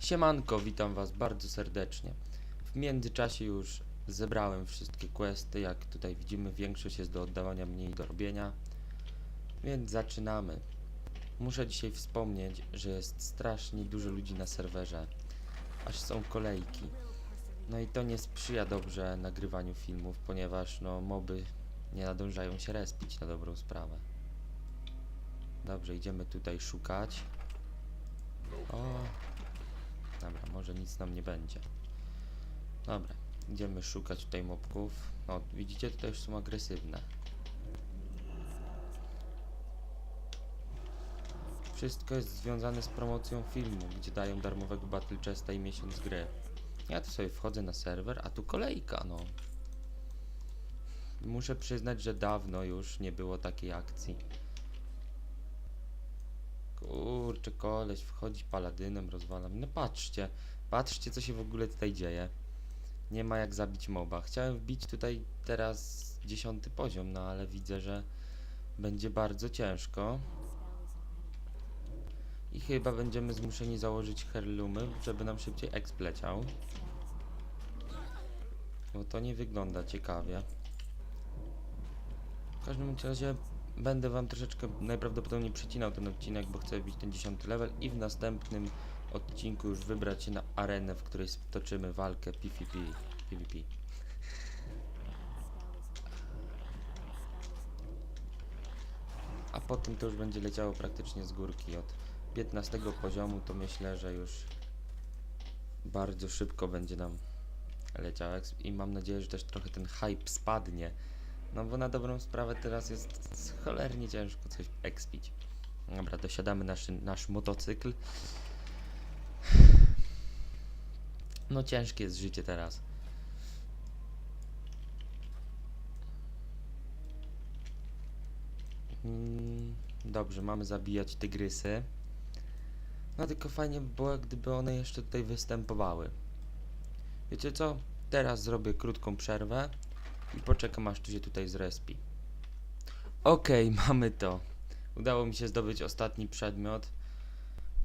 Siemanko, witam was bardzo serdecznie. W międzyczasie już zebrałem wszystkie questy, jak tutaj widzimy większość jest do oddawania, mniej do robienia. Więc zaczynamy. Muszę dzisiaj wspomnieć, że jest strasznie dużo ludzi na serwerze, aż są kolejki. No i to nie sprzyja dobrze nagrywaniu filmów, ponieważ no moby nie nadążają się respić na dobrą sprawę. Dobrze, idziemy tutaj szukać. O, Dobra, może nic nam nie będzie. Dobra, idziemy szukać tutaj mobków. O, widzicie, tutaj już są agresywne. Wszystko jest związane z promocją filmu, gdzie dają darmowego Battle Chesta i miesiąc gry. Ja tu sobie wchodzę na serwer, a tu kolejka, no. Muszę przyznać, że dawno już nie było takiej akcji. Kurczę, koleś wchodzi paladynem, rozwalam. No patrzcie, patrzcie co się w ogóle tutaj dzieje. Nie ma jak zabić moba. Chciałem wbić tutaj teraz dziesiąty poziom, no ale widzę, że będzie bardzo ciężko. I chyba będziemy zmuszeni założyć herlumy, żeby nam szybciej exp leciał. Bo to nie wygląda ciekawie. W każdym razie będę wam troszeczkę najprawdopodobniej przycinał ten odcinek, bo chcę wbić ten 10 level i w następnym odcinku już wybrać się na arenę, w której stoczymy walkę PvP. PvP. A potem to już będzie leciało praktycznie z górki. Od 15 poziomu to myślę, że już bardzo szybko będzie nam leciał exp i mam nadzieję, że też trochę ten hype spadnie. No bo na dobrą sprawę teraz jest cholernie ciężko coś expić. Dobra, dosiadamy nasz, nasz motocykl. No ciężkie jest życie teraz. Mm, Dobrze, mamy zabijać tygrysy. No tylko fajnie by było, gdyby one jeszcze tutaj występowały. Wiecie co? Teraz zrobię krótką przerwę i poczekam aż tu się tutaj zrespi. Okej, mamy to. Udało mi się zdobyć ostatni przedmiot.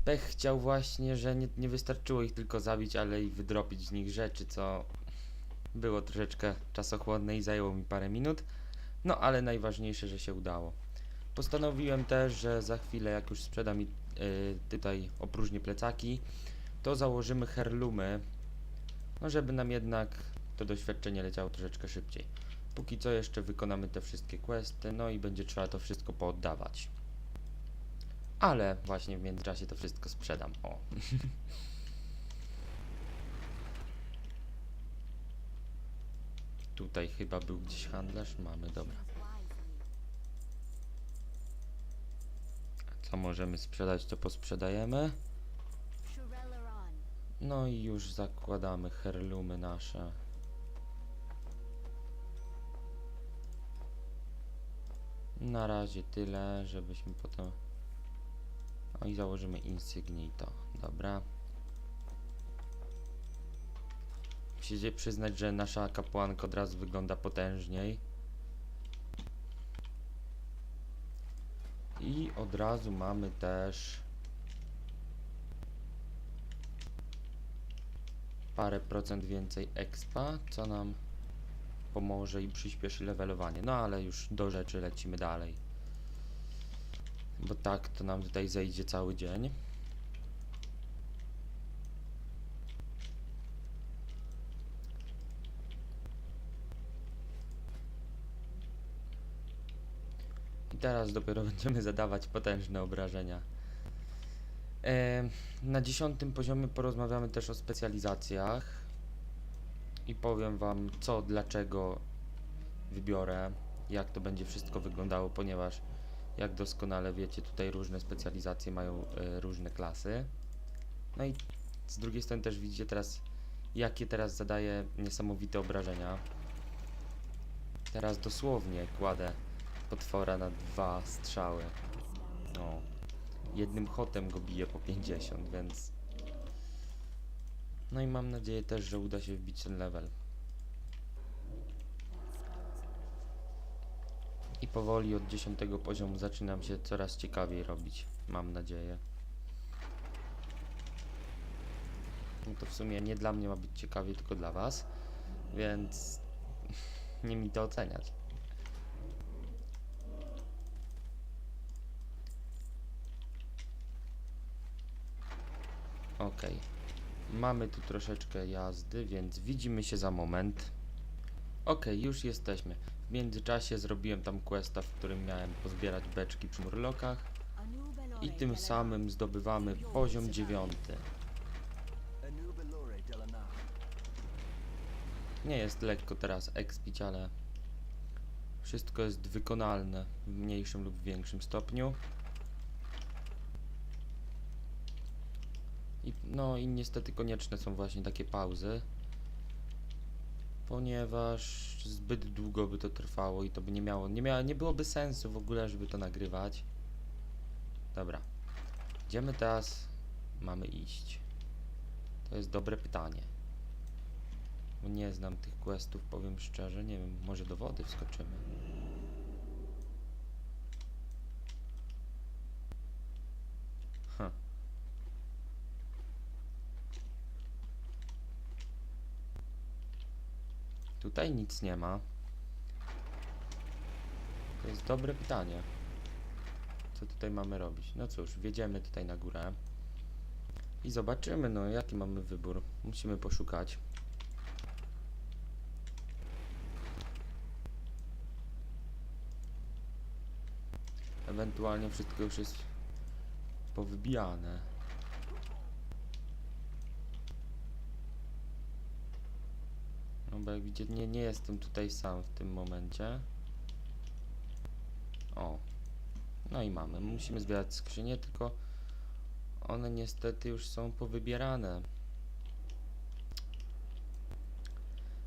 Pech chciał właśnie, że nie, nie wystarczyło ich tylko zabić, ale i wydropić z nich rzeczy, co było troszeczkę czasochłonne i zajęło mi parę minut. No ale najważniejsze, że się udało. Postanowiłem też, że za chwilę, jak już sprzedam mi y, tutaj opróżnię plecaki, to założymy herlumy, no żeby nam jednak to doświadczenie leciało troszeczkę szybciej. Póki co jeszcze wykonamy te wszystkie questy, no i będzie trzeba to wszystko pooddawać. Ale właśnie w międzyczasie to wszystko sprzedam. O. Tutaj chyba był gdzieś handlarz. Mamy, dobra. Co możemy sprzedać, to posprzedajemy. No i już zakładamy herlumy nasze. Na razie tyle, żebyśmy potem... O i założymy insygnito. Dobra. Musicie przyznać, że nasza kapłanka od razu wygląda potężniej. I od razu mamy też parę procent więcej expa, co nam pomoże i przyspieszy levelowanie. No ale już do rzeczy lecimy dalej. Bo tak to nam tutaj zejdzie cały dzień. I teraz dopiero będziemy zadawać potężne obrażenia. E, na dziesiątym poziomie porozmawiamy też o specjalizacjach i powiem Wam co, dlaczego wybiorę, jak to będzie wszystko wyglądało, ponieważ jak doskonale wiecie, tutaj różne specjalizacje mają e, różne klasy. No i z drugiej strony też widzicie teraz, jakie teraz zadaje niesamowite obrażenia. Teraz dosłownie kładę potwora na dwa strzały. No jednym hotem go bije po 50, więc... No i mam nadzieję też, że uda się wbić ten level. I powoli od 10 poziomu zaczynam się coraz ciekawiej robić, mam nadzieję. no to w sumie nie dla mnie ma być ciekawie, tylko dla was. Więc nie mi to oceniać. Okej. Mamy tu troszeczkę jazdy, więc widzimy się za moment. Okej, już jesteśmy. W międzyczasie zrobiłem tam questa, w którym miałem pozbierać beczki przy murlokach i tym samym zdobywamy poziom dziewiąty. Nie jest lekko teraz expić, ale wszystko jest wykonalne w mniejszym lub większym stopniu. I, no i niestety konieczne są właśnie takie pauzy, ponieważ zbyt długo by to trwało i to by nie miało, nie miało, nie byłoby sensu w ogóle, żeby to nagrywać. Dobra, gdzie my teraz mamy iść? To jest dobre pytanie. Nie znam tych questów, powiem szczerze. Nie wiem, może do wody wskoczymy. Tutaj nic nie ma. To jest dobre pytanie. Co tutaj mamy robić? No cóż, wjedziemy tutaj na górę. I zobaczymy, no jaki mamy wybór. Musimy poszukać. Ewentualnie wszystko już jest powybijane. Bo jak widzicie, nie, nie jestem tutaj sam w tym momencie. O. No i mamy. Musimy zbierać skrzynie, tylko one niestety już są powybierane.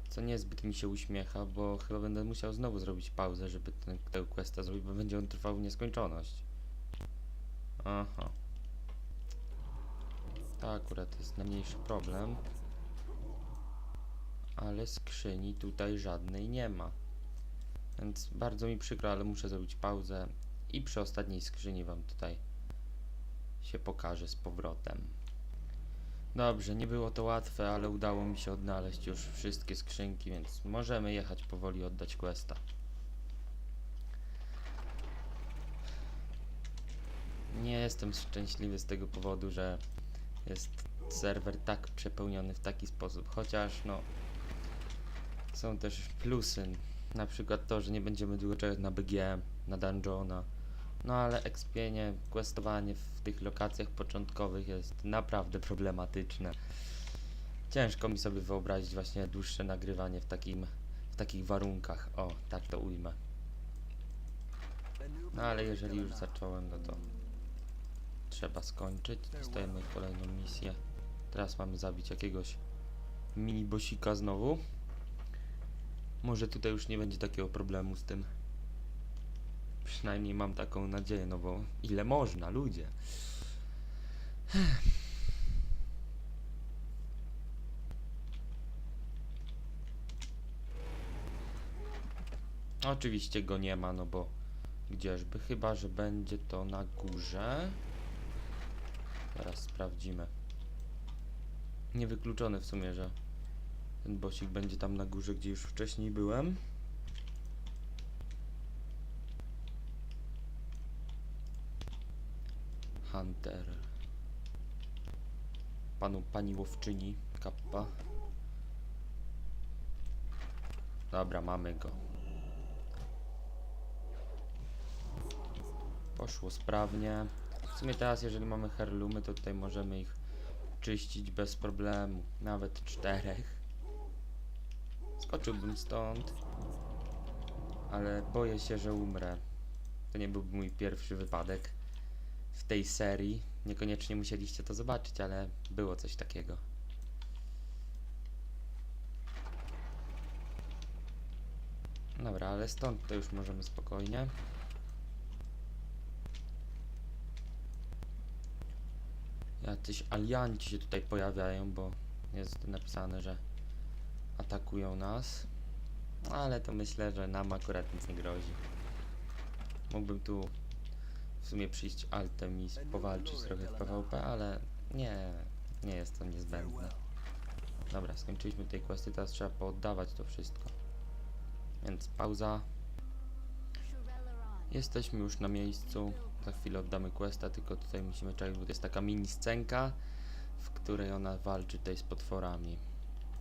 Co niezbyt mi się uśmiecha, bo chyba będę musiał znowu zrobić pauzę, żeby ten, tego questa zrobić, bo będzie on trwał w nieskończoność. Aha. To akurat jest najmniejszy problem. Ale skrzyni tutaj żadnej nie ma. Więc bardzo mi przykro, ale muszę zrobić pauzę i przy ostatniej skrzyni wam tutaj się pokażę z powrotem. Dobrze, nie było to łatwe, ale udało mi się odnaleźć już wszystkie skrzynki, więc możemy jechać powoli oddać questa. Nie jestem szczęśliwy z tego powodu, że jest serwer tak przepełniony w taki sposób, chociaż no są też plusy, na przykład to, że nie będziemy długo czekać na BG, na dungeona, no ale expienie, questowanie w tych lokacjach początkowych jest naprawdę problematyczne. Ciężko mi sobie wyobrazić właśnie dłuższe nagrywanie w takim, w takich warunkach, o, tak to ujmę. No ale jeżeli już zacząłem, no to trzeba skończyć. Dostajemy kolejną misję. Teraz mamy zabić jakiegoś mini bosika znowu. Może tutaj już nie będzie takiego problemu z tym. Przynajmniej mam taką nadzieję, no bo ile można, ludzie. Oczywiście go nie ma, no bo gdzieżby, chyba że będzie to na górze. Zaraz sprawdzimy. Niewykluczone w sumie, że ten bosik będzie tam na górze, gdzie już wcześniej byłem. Hunter. Panu, pani łowczyni, kappa. Dobra, mamy go. Poszło sprawnie. W sumie teraz, jeżeli mamy herlumy, to tutaj możemy ich czyścić bez problemu. Nawet czterech. Skoczyłbym stąd. Ale boję się, że umrę. To nie byłby mój pierwszy wypadek w tej serii. Niekoniecznie musieliście to zobaczyć, ale było coś takiego. Dobra, ale stąd to już możemy spokojnie. Jacyś alianci się tutaj pojawiają, bo jest napisane, że atakują nas. Ale to myślę, że nam akurat nic nie grozi. Mógłbym tu w sumie przyjść altem i powalczyć trochę w PvP, ale nie, nie jest to niezbędne. Dobra, skończyliśmy tej questy, teraz trzeba pooddawać to wszystko. Więc pauza. Jesteśmy już na miejscu. Za chwilę oddamy questa, tylko tutaj musimy czekać, bo to jest taka mini scenka, w której ona walczy tutaj z potworami.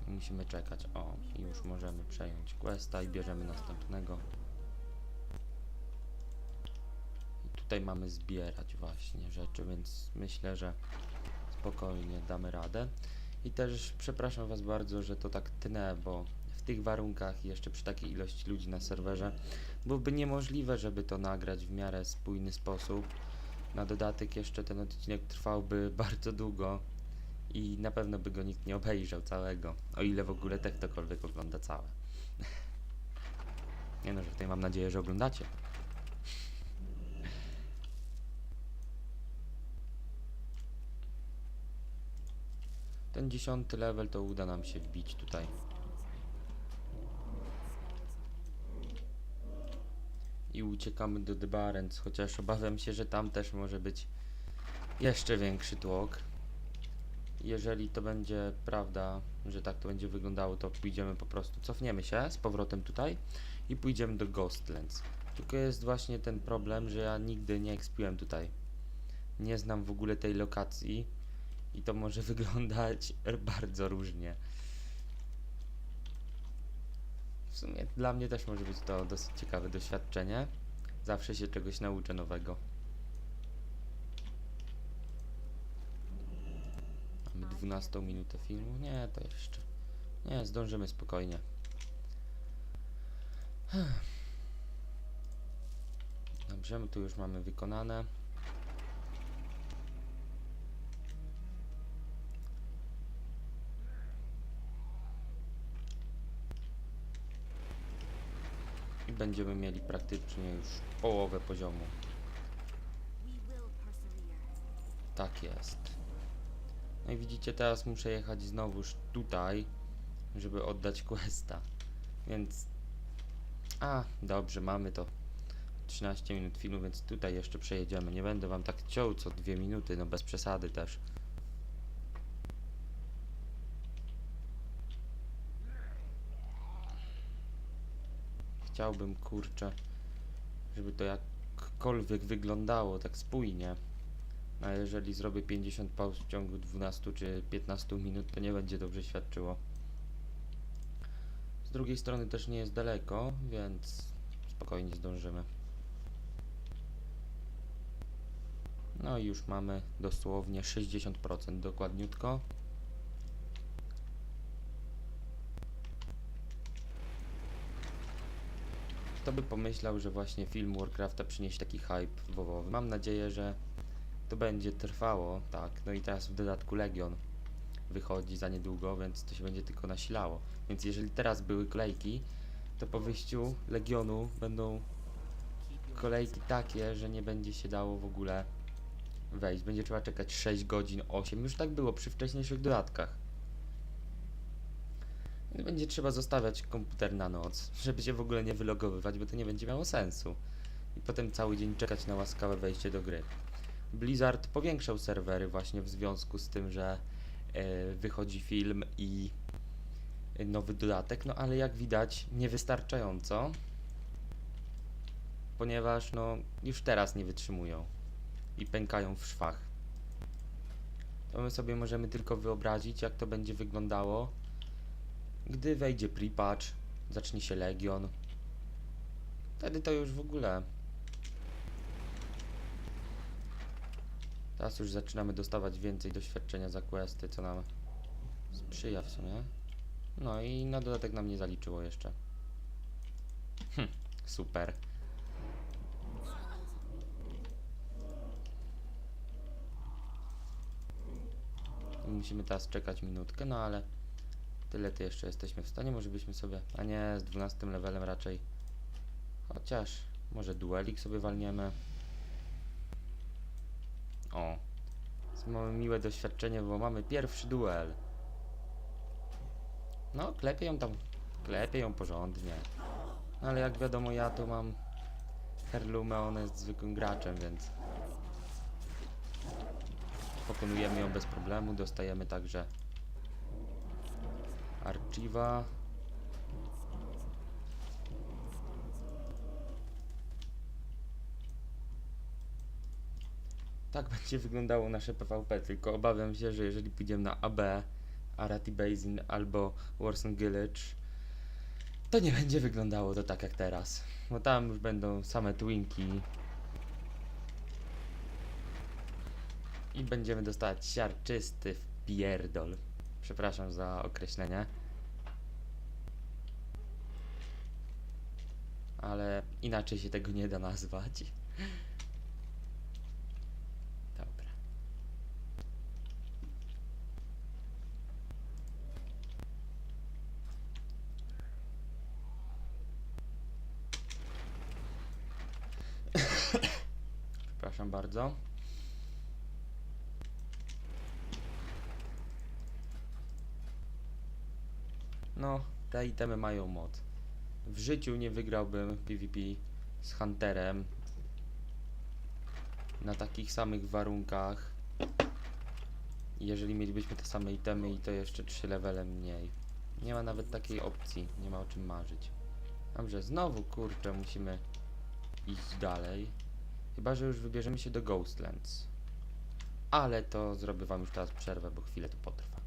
Musimy czekać. O, już możemy przejąć questa i bierzemy następnego. I tutaj mamy zbierać właśnie rzeczy, więc myślę, że spokojnie damy radę. I też przepraszam Was bardzo, że to tak tnę, bo w tych warunkach i jeszcze przy takiej ilości ludzi na serwerze byłoby niemożliwe, żeby to nagrać w miarę spójny sposób. Na dodatek jeszcze ten odcinek trwałby bardzo długo i na pewno by go nikt nie obejrzał całego, o ile w ogóle tak ktokolwiek ogląda całe. nie no, że tutaj mam nadzieję, że oglądacie. Ten dziesiąty level to uda nam się wbić tutaj. I uciekamy do The Barents, chociaż obawiam się, że tam też może być jeszcze większy tłok. Jeżeli to będzie prawda, że tak to będzie wyglądało, to pójdziemy po prostu, cofniemy się z powrotem tutaj i pójdziemy do Ghostlands. Tylko jest właśnie ten problem, że ja nigdy nie ekspiłem tutaj. Nie znam w ogóle tej lokacji i to może wyglądać bardzo różnie. W sumie dla mnie też może być to dosyć ciekawe doświadczenie. Zawsze się czegoś nauczę nowego. Mamy 12 minutę filmu? Nie, to jeszcze. Nie, zdążymy spokojnie. Dobrze, my tu już mamy wykonane. I będziemy mieli praktycznie już połowę poziomu. Tak jest. No i widzicie, teraz muszę jechać znowuż tutaj, żeby oddać questa. Więc... A, dobrze, mamy to. 13 minut filmu, więc tutaj jeszcze przejedziemy. Nie będę wam tak ciął co dwie minuty, no bez przesady też. Chciałbym, kurczę, żeby to jakkolwiek wyglądało tak spójnie. A jeżeli zrobię 50 pauz w ciągu 12 czy 15 minut, to nie będzie dobrze świadczyło. Z drugiej strony też nie jest daleko, więc spokojnie zdążymy. No i już mamy dosłownie 60% dokładniutko. Kto by pomyślał, że właśnie film Warcrafta przyniesie taki hype wowowy. Mam nadzieję, że to będzie trwało, tak. No i teraz w dodatku Legion wychodzi za niedługo, więc to się będzie tylko nasilało. Więc jeżeli teraz były kolejki, to po wyjściu Legionu będą kolejki takie, że nie będzie się dało w ogóle wejść. Będzie trzeba czekać 6 godzin, 8. Już tak było przy wcześniejszych dodatkach. No Będzie trzeba zostawiać komputer na noc, żeby się w ogóle nie wylogowywać, bo to nie będzie miało sensu. I potem cały dzień czekać na łaskawe wejście do gry. Blizzard powiększał serwery właśnie w związku z tym, że e, wychodzi film i nowy dodatek, no ale jak widać niewystarczająco, ponieważ no już teraz nie wytrzymują i pękają w szwach. To my sobie możemy tylko wyobrazić, jak to będzie wyglądało, gdy wejdzie pre-patch, zacznie się Legion. Wtedy to już w ogóle Teraz już zaczynamy dostawać więcej doświadczenia za questy, co nam sprzyja w sumie. No i na dodatek nam nie zaliczyło jeszcze. Hm, super. Musimy teraz czekać minutkę, no ale tyle to jeszcze jesteśmy w stanie. Może byśmy sobie, a nie z 12 levelem raczej. Chociaż może duelik sobie walniemy. O. Mamy miłe doświadczenie, bo mamy pierwszy duel. No, klepię ją tam. Klepię ją porządnie. No ale jak wiadomo, ja to mam Herlumę, ona jest zwykłym graczem, więc pokonujemy ją bez problemu. Dostajemy także Archiva. Tak będzie wyglądało nasze PvP, tylko obawiam się, że jeżeli pójdziemy na AB, Arati Basin albo Warson Village, to nie będzie wyglądało to tak jak teraz. Bo tam już będą same twinki. I będziemy dostawać siarczysty wpierdol. Przepraszam za określenie. Ale inaczej się tego nie da nazwać. Dobra. Przepraszam bardzo. No, te itemy mają moc. W życiu nie wygrałbym PvP z Hunterem na takich samych warunkach. Jeżeli mielibyśmy te same itemy i to jeszcze 3 levele mniej. Nie ma nawet takiej opcji, nie ma o czym marzyć. Dobrze, znowu kurczę, musimy iść dalej. Chyba, że już wybierzemy się do Ghostlands. Ale to zrobię wam już teraz przerwę, bo chwilę to potrwa.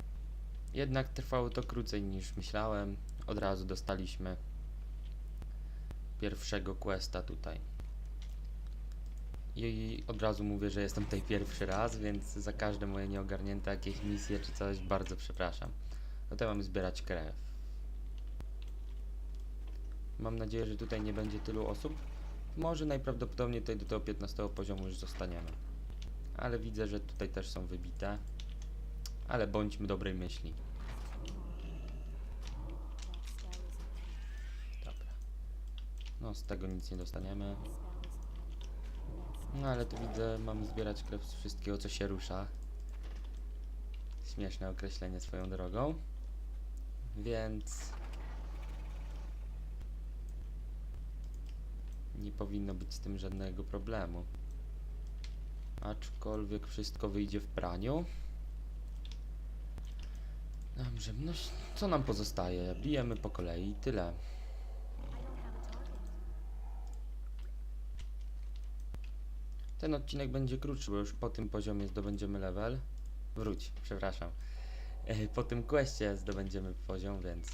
Jednak trwało to krócej niż myślałem. Od razu dostaliśmy pierwszego questa tutaj. I od razu mówię, że jestem tutaj pierwszy raz, więc za każde moje nieogarnięte jakieś misje czy coś bardzo przepraszam. Tutaj mamy zbierać krew. Mam nadzieję, że tutaj nie będzie tylu osób. Może najprawdopodobniej tutaj do tego 15 poziomu już zostaniemy. Ale widzę, że tutaj też są wybite. Ale bądźmy dobrej myśli. Dobra. No, z tego nic nie dostaniemy. No, ale tu widzę, mamy zbierać krew z wszystkiego, co się rusza. Śmieszne określenie swoją drogą. Więc... Nie powinno być z tym żadnego problemu. Aczkolwiek wszystko wyjdzie w praniu. Dobrze, no co nam pozostaje? Bijemy po kolei, tyle. Ten odcinek będzie krótszy, bo już po tym poziomie zdobędziemy level. Wróć, przepraszam. E, Po tym questie zdobędziemy poziom, więc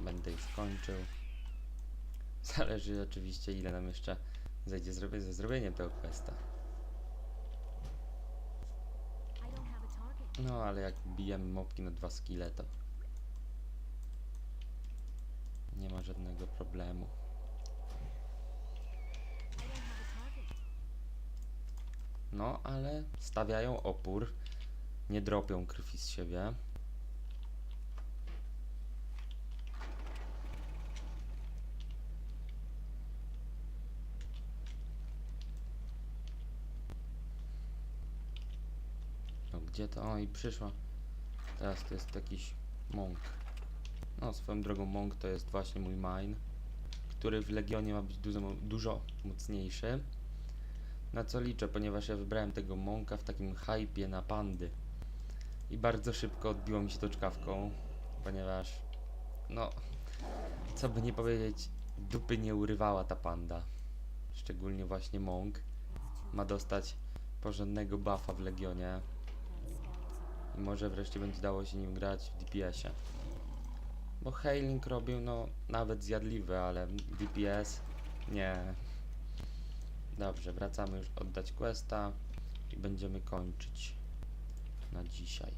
będę już kończył. Zależy oczywiście ile nam jeszcze zajdzie zrobić ze zrobieniem tego questa. No ale jak bijemy mopki na dwa skille to nie ma żadnego problemu. No ale stawiają opór, nie dropią krwi z siebie. No gdzie to? O i przyszła. Teraz to jest jakiś monk. No swoją drogą monk to jest właśnie mój mine, który w Legionie ma być dużo, dużo mocniejszy. Na co liczę, ponieważ ja wybrałem tego monka w takim hypie na pandy. I bardzo szybko odbiło mi się to czkawką, ponieważ no, co by nie powiedzieć, dupy nie urywała ta panda. Szczególnie właśnie monk ma dostać porządnego buffa w Legionie. I może wreszcie będzie dało się nim grać w DPS-ie. Bo Hailing robił, no, nawet zjadliwy, ale DPS nie. Dobrze, wracamy już oddać questa i będziemy kończyć na dzisiaj.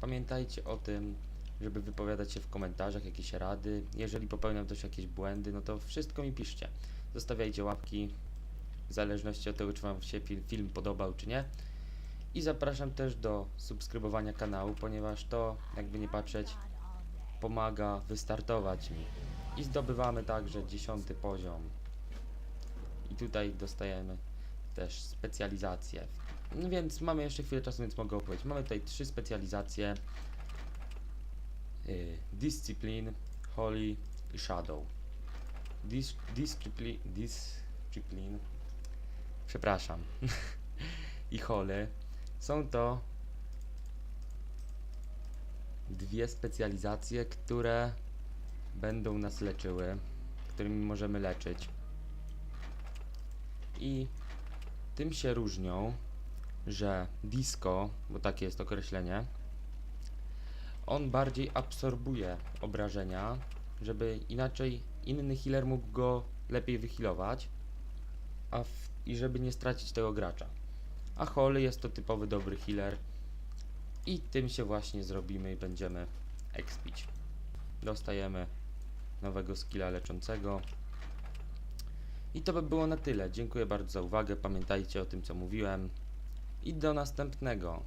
Pamiętajcie o tym, żeby wypowiadać się w komentarzach, jakieś rady. Jeżeli popełniam też jakieś błędy, no to wszystko mi piszcie. Zostawiajcie łapki, w zależności od tego, czy Wam się fil- film podobał, czy nie. I zapraszam też do subskrybowania kanału, ponieważ to, jakby nie patrzeć, pomaga wystartować mi. I zdobywamy także dziesiąty poziom. I tutaj dostajemy też specjalizację. No więc mamy jeszcze chwilę czasu, więc mogę opowiedzieć. Mamy tutaj trzy specjalizacje. Yy, Discipline, Holy i Shadow. Dis discipline przepraszam, i Holy, są to dwie specjalizacje, które będą nas leczyły, którymi możemy leczyć. I tym się różnią, że disco, bo takie jest określenie, on bardziej absorbuje obrażenia, żeby inaczej inny healer mógł go lepiej wyhealować, a w, i żeby nie stracić tego gracza. A Holy jest to typowy dobry healer i tym się właśnie zrobimy i będziemy expić. Dostajemy nowego skilla leczącego. I to by było na tyle. Dziękuję bardzo za uwagę. Pamiętajcie o tym, co mówiłem. I do następnego.